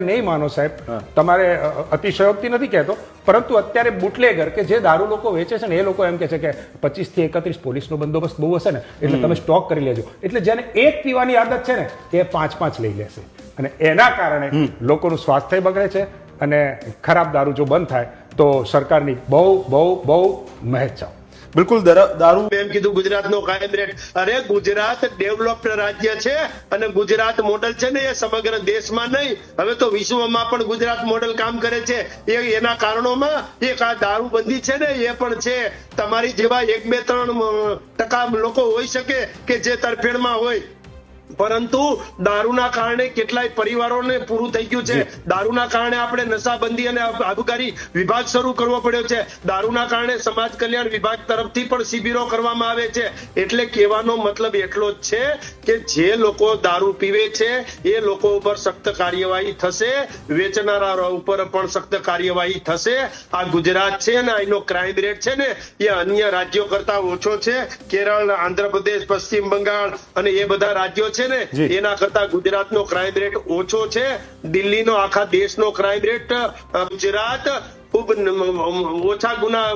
નહીં માનો સાહેબ. તમારે અતિશયોક્તિ નથી કહેતો પરંતુ અત્યારે બુટલેગર કે જે દારૂ લોકો વેચે છે ને એ લોકો એમ કે છે કે પચીસથી એકત્રીસ પોલીસનો બંદોબસ્ત બહુ હશે ને એટલે તમે સ્ટોક કરી લેજો. એટલે જેને એક પીવાની આદત છે ને એ પાંચ પાંચ લઈ લેશે. અને એના કારણે લોકોનું સ્વાસ્થ્ય બગડે છે અને ખરાબ દારૂ જો બંધ થાય તો સરકારની બહુ બહુ બહુ મહેજ છે બિલકુલ, દારૂ એમ કીધું, ગુજરાતનો કાયમ રેટ અરે, ગુજરાત ડેવલપ્ડ રાજ્ય છે અને ગુજરાત મોડલ છે ને એ સમગ્ર દેશમાં નહીં. હવે તો વિશ્વમાં પણ ગુજરાત મોડલ કામ કરે છે. એ એના કારણોમાં એક આ દારૂબંધી છે ને એ પણ છે. તમારી જેવા એક બે ત્રણ ટકા લોકો હોઈ શકે કે જે તરફેણમાં હોય. પરંતુ દારૂના કારણે કેટલાય પરિવારોને પૂરું થઈ ગયું છે. દારૂના કારણે આપણે નશાબંધી અને આબકારી વિભાગ શરૂ કરવો પડ્યો છે. દારૂના કારણે સમાજ કલ્યાણ વિભાગ તરફથી પણ શિબિરો કરવામાં આવે છે. એટલે કહેવાનો મતલબ એટલો જ છે કે જે લોકો દારૂ પીવે છે એ લોકો ઉપર સખ્ત કાર્યવાહી થશે. વેચનારા ઉપર પણ સખ્ત કાર્યવાહી થશે. આ ગુજરાત છે ને અહીંનો ક્રાઇમ રેટ છે ને એ અન્ય રાજ્યો કરતા ઓછો છે. કેરળ આંધ્રપ્રદેશ પશ્ચિમ બંગાળ અને એ બધા રાજ્યો છે ને એના કરતા ગુજરાતનો ક્રાઇમ રેટ ઓછો છે. દિલ્હીનો આખા દેશનો ક્રાઇમ રેટ ગુજરાત ખૂબ ઓછા ગુના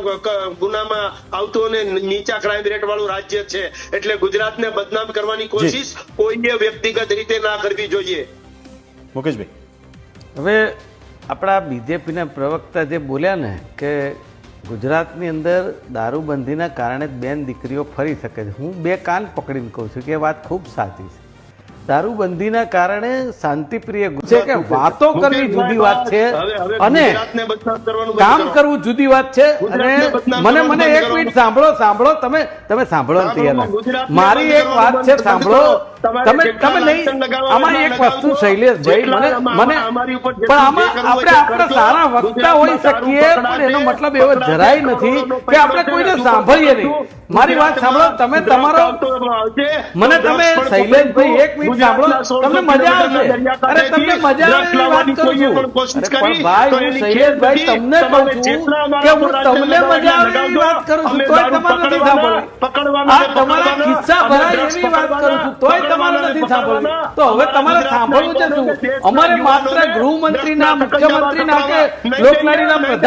ગુનામાં આવતું અને નીચા ક્રાઇમ રેટ વાળું રાજ્ય છે. એટલે ગુજરાતને બદનામ કરવાની કોશિશ કોઈએ વ્યક્તિગત રીતે ના કરવી જોઈએ. મુકેશભાઈ. હવે આપણા બીજેપીના પ્રવક્તા જે બોલ્યા ને કે ગુજરાતની અંદર દારૂબંધીના કારણે બેન દીકરીઓ ફરી શકે છે. હું બે કાન પકડીને કહું છું કે એ વાત ખૂબ સાચી છે. દારૂબંધીના કારણે શાંતિપ્રિય છે કે વાતો કરવી જુદી વાત છે અને કામ કરવું જુદી વાત છે અને મને મને એક મિનિટ સાંભળો સાંભળો તમે તમે સાંભળો તૈયાર. મારી એક વાત છે સાંભળો. તમે તમે નહીં આમાં એક વસ્તુ શૈલેષભાઈ મને મને પણ આમાં આપણે આપણે સારા વક્તા હોઈ શકીએ પણ એનો મતલબ એવો જરાય નથી કે આપણે કોઈને સાંભળીએ નહીં. મારી વાત સાંભળો તમે તમારો મને તમે શૈલેષભાઈ એક મિનિટ સાંભળો. તમને મજા આવશે. અરે તમને મજા આવે વાત કરું છું. પણ ભાઈ હું શૈલેષભાઈ તમને કહું છું કે હું તમને મજા આવે વાત કરું છું. તોય તમારે નથી પકડવાના, આ તમારા પકડવાના. એવી વાત કરું છું તોય તમારે નથી સાંભળવી. તો હવે તમારે સાંભળવું છે શું? અમારે માત્ર ગૃહમંત્રીના મુખ્યમંત્રીના કે નહીં પ્રધાન